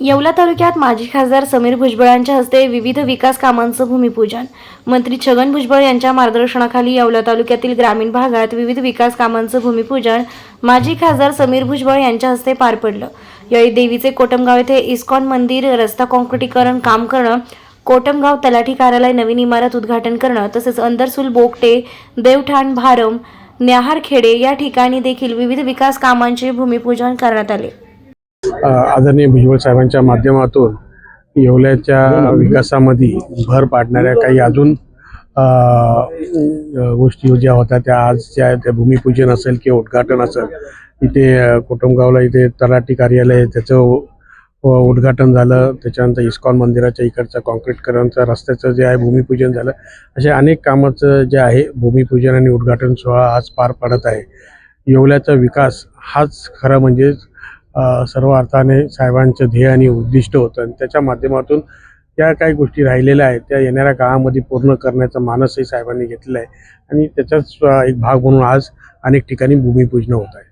येवला तालुक्यात माजी खासदार समीर भुजबळांच्या हस्ते विविध विकास कामांचं भूमिपूजन. मंत्री छगन भुजबळ यांच्या मार्गदर्शनाखाली येवला तालुक्यातील ग्रामीण भागात विविध विकास कामांचं भूमिपूजन माजी खासदार समीर भुजबळ यांच्या हस्ते पार पडलं. यावेळी देवीचे कोटमगाव येथे इस्कॉन मंदिर रस्ता काँक्रिटीकरण काम करणं कोटमगाव तलाठी कार्यालय नवीन इमारत उद्घाटन करणं तसेच अंदरसूल बोगटे देवठाण भारम न्याहारखेडे या ठिकाणी देखील विविध विकास कामांचे भूमिपूजन करण्यात आले. आदरणीय भुजबळ साहेबांच्या माध्यमातून येवल्याच्या विकासामध्ये भर पाडणाऱ्या काही अजून गोष्टी ज्या होत्या त्या आज ज्या त्या भूमिपूजन असेल किंवा उद्घाटन असेल इथे कुटुंबगावला कोटमगावला इथे तलाठी कार्यालय त्याचं उद्घाटन झालं त्याच्यानंतर इस्कॉन मंदिराच्या इकडचं कॉन्क्रीटकरणचं रस्त्याचं जे आहे भूमिपूजन झालं. अशा अनेक कामाचं जे आहे भूमिपूजन आणि उद्घाटन सोहळा आज पार पडत आहे. येवल्याचा विकास हाच खरं म्हणजे सर्व अर्थाने साहेबांचं ध्येय आणि उद्दिष्ट होतं. आणि त्याच्या माध्यमातून त्या काही गोष्टी राहिलेल्या आहेत. त्या येणाऱ्या काळामध्ये पूर्ण करण्याचा मानसही साहेबांनी घेतलेला आहे. आणि त्याचाच एक भाग म्हणून आज अनेक ठिकाणी भूमिपूजन होत आहे.